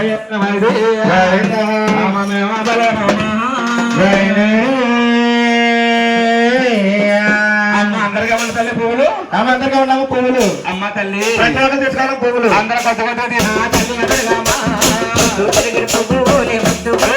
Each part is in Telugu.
భయమైది రామమేవ తల్లి పువ్వులు అందరికీ ఉన్నాము పువ్వులు. అమ్మ తల్లి ప్రజలకు తీసుకున్నాం పువ్వులు. అందరూ కొత్త కొత్త తల్లి పువ్వులు.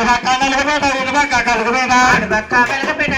అటుపక్క నలుగుపేట ఇటుపక్క కలుగుపేట అటుపక్క వెలుగుపేట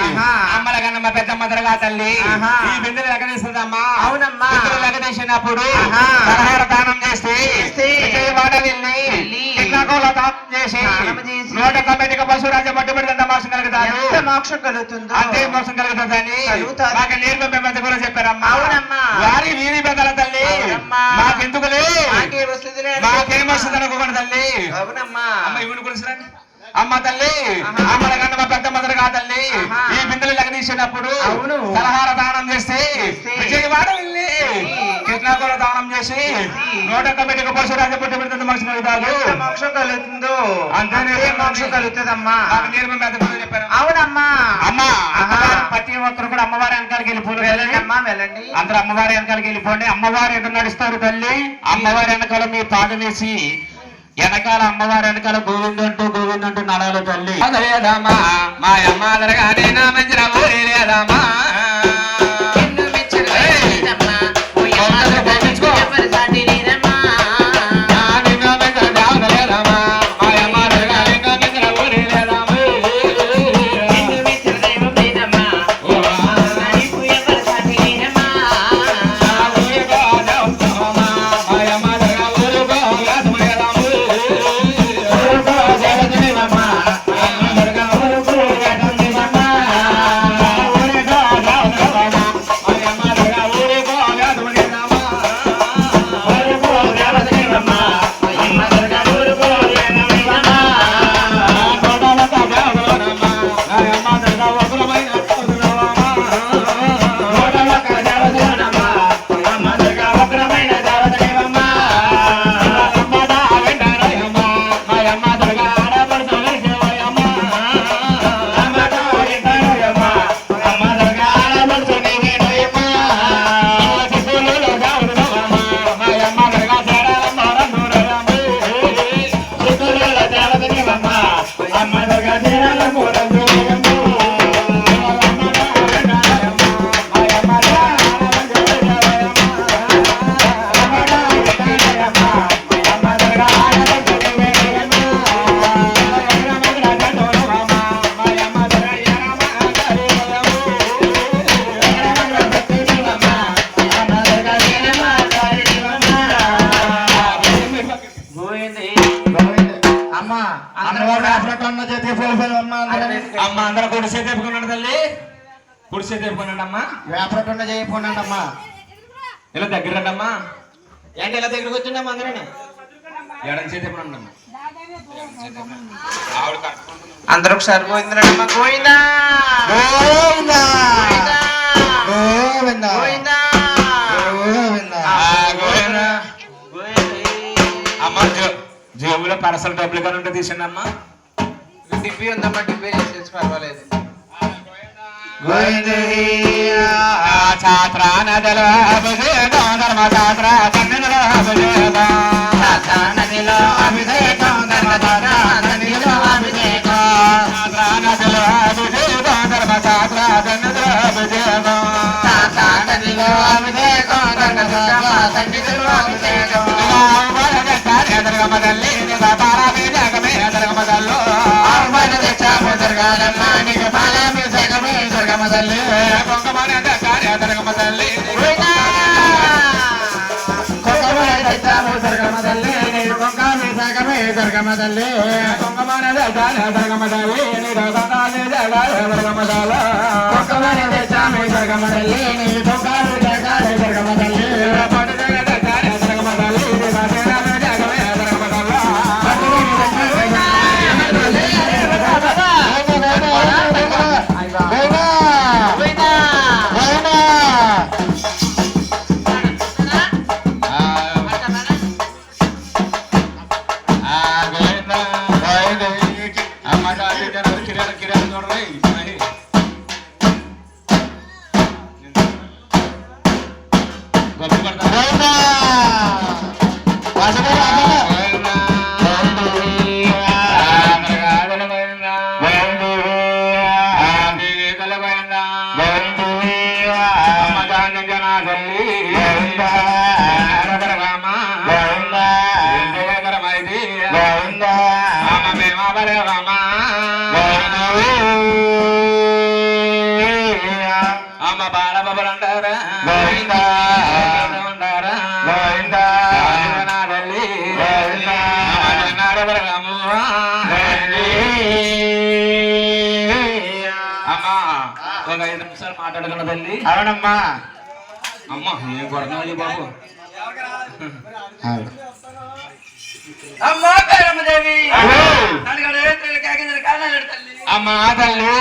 అవునా పెద్దమ్మ దరగా అవునమ్మా. లెక్కనేసినప్పుడు దానం చేసి వాడ వెళ్ళి దానం చేసి నూట తొంభై పశురాజ కూడా చెప్పారమ్మా. అవునమ్మా. వారి వీరి పెద్దల తల్లి. మాకెందుకులే? మాకేమొస్తుంది అవునమ్మా. అమ్మ ఇవి కూడా అమ్మ తల్లి. చేసి నూటొక్క బిడ్డకు పశు రాజ పుట్టి పెడుతుంది విధాలు. ఎంత మోక్షం కలుగుతుందో. అంతే మోక్షం కలుగుతుందమ్మా. చెప్పారు. అవునమ్మా. అమ్మా. ప్రతి ఒక్కరు కూడా అమ్మవారి వెనకాలకి వెళ్ళిపోయి వెళ్ళండి అమ్మా వెళ్ళండి. అందరూ అమ్మవారి వెనకాలకి వెళ్ళిపోండి. అమ్మవారు ఎక్కడ నడుస్తారు తల్లి? అమ్మవారి వెనకాల మీ పాదం వేసి వెనకాల అమ్మవారి వెనకాల గోవిందంటూ గోవిందంటూ నడాలి తల్లి. మా అమ్మ అదరగానే నా మంచిరా తల్లి. కుడి చేతి చెప్పుకున్నాడు అమ్మా ఇలా దగ్గర రండి అమ్మా ఏంటి ఇలా దగ్గరకు వచ్చిండమ్మా అందరూ ఎడం చేతి కట్టుకుంటుంది. అందరూ ఒకసారి గోవిందరమ్మా గోవిందా! గోవిందా. అమ్మ జేబులో పరసలు డబ్బులు కానీ ఉంటే తీసండి అమ్మా. డిబ్బి ఉందమ్మా డిబ్బి చేసేసి పర్వాలేదు. ఛాత్ర నదల అభిషేకం ధర్మ ఛాత్ర కన్నెల అభిషేకం నదిలో అభిషేకం ధర్మధార నదిలో అభిషేకం ఛాత్ర అభిషేకం ధర్మ ఛాత్ర అభిషేకం తాతా కుంకాభిషేకమే దుర్గమ్మ తల్లి కొత్తమూల తెచ్చాము దుర్గమ్మ తల్లి నీకు కుంకాభిషేకమే దుర్గమ్మ తల్లి అమ్మ నాడబరగము అమ్మా ఒక ఐదు నిమిషాలు మాట్లాడగల తల్లి. అవునమ్మా అమ్మ ఏం కొడుతున్నావు బాబు? అమ్మా పేరమ్మదేవి అమ్మా తల్లి.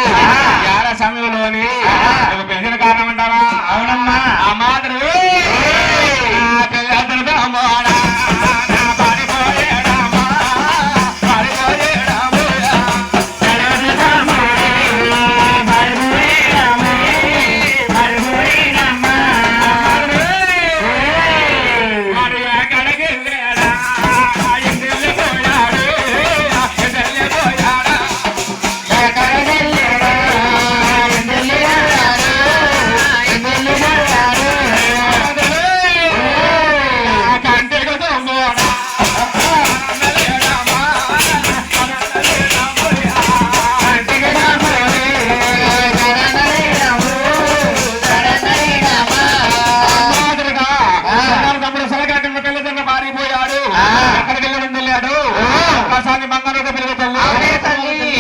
ఒకసారి బంగారు పిల్లల తల్లి.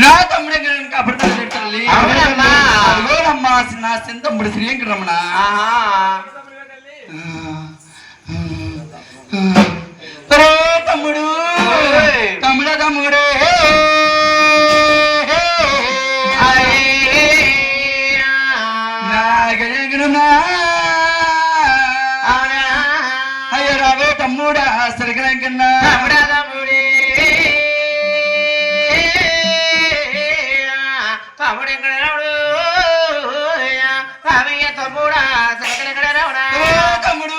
నా తమ్ముడే అప్పుడు తల్లి. అదిగోనమ్మా నా చిన్న తమ్ముడు శ్రీలంకరమణ ఒరే తమ్ముడు తమ్ముడ తమ్ముడే. నాగజగనునా అయ్యో రావే తమ్ముడా సరికలంకన్నా తమ్ముడు ఎక్కడ రావుడు? తమ్ముడా ఎక్కడ రావుడా? తమ్ముడు.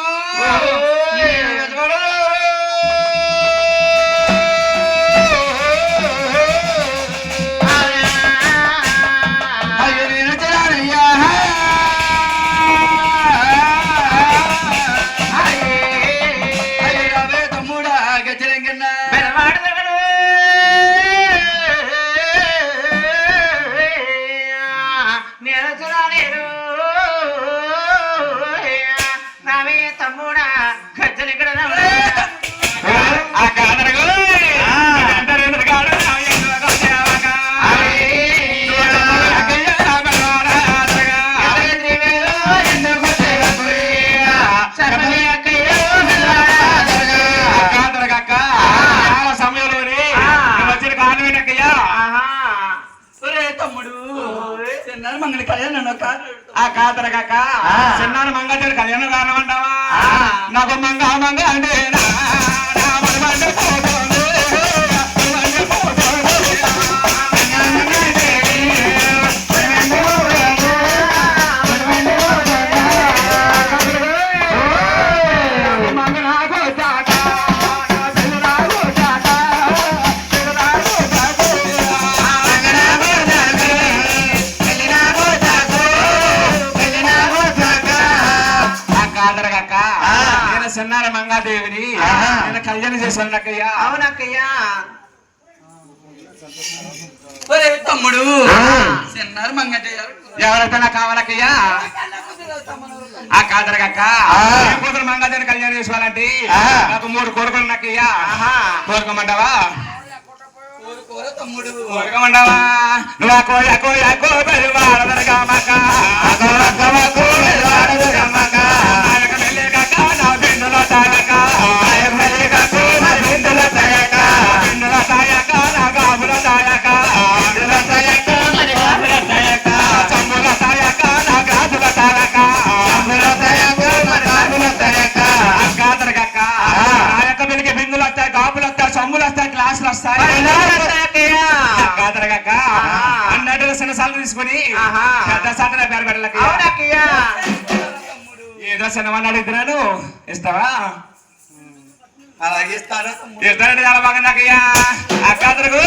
చిన్నార మంగాదేవిని నేను కళ్యాణం చేశాను అక్కయ్యా అవునక్కయ్యా. ఒరే తమ్ముడు చిన్నారు మంగట ఎవరైతే నాకు కావాలక్కయ్యా? ఆ కాదరగక్క. కూతురు మంగాదేవిని కళ్యాణం చేసుకోవాలంటే నాకు మూడు కోరుకులు నాకయ్యా కోరుకోమంటావా? తమ్ముడు. కోరుకోమంటావా? నువ్వు కోయ సదసాతన పేరు పెట్టలకి ఏదో సినిమాని అడుగుతున్నాను ఇస్తావా? అలాగే ఇస్తాను. ఇస్తానండి చాలా బాగుంది అక్కయ్యా అక్క అందరికి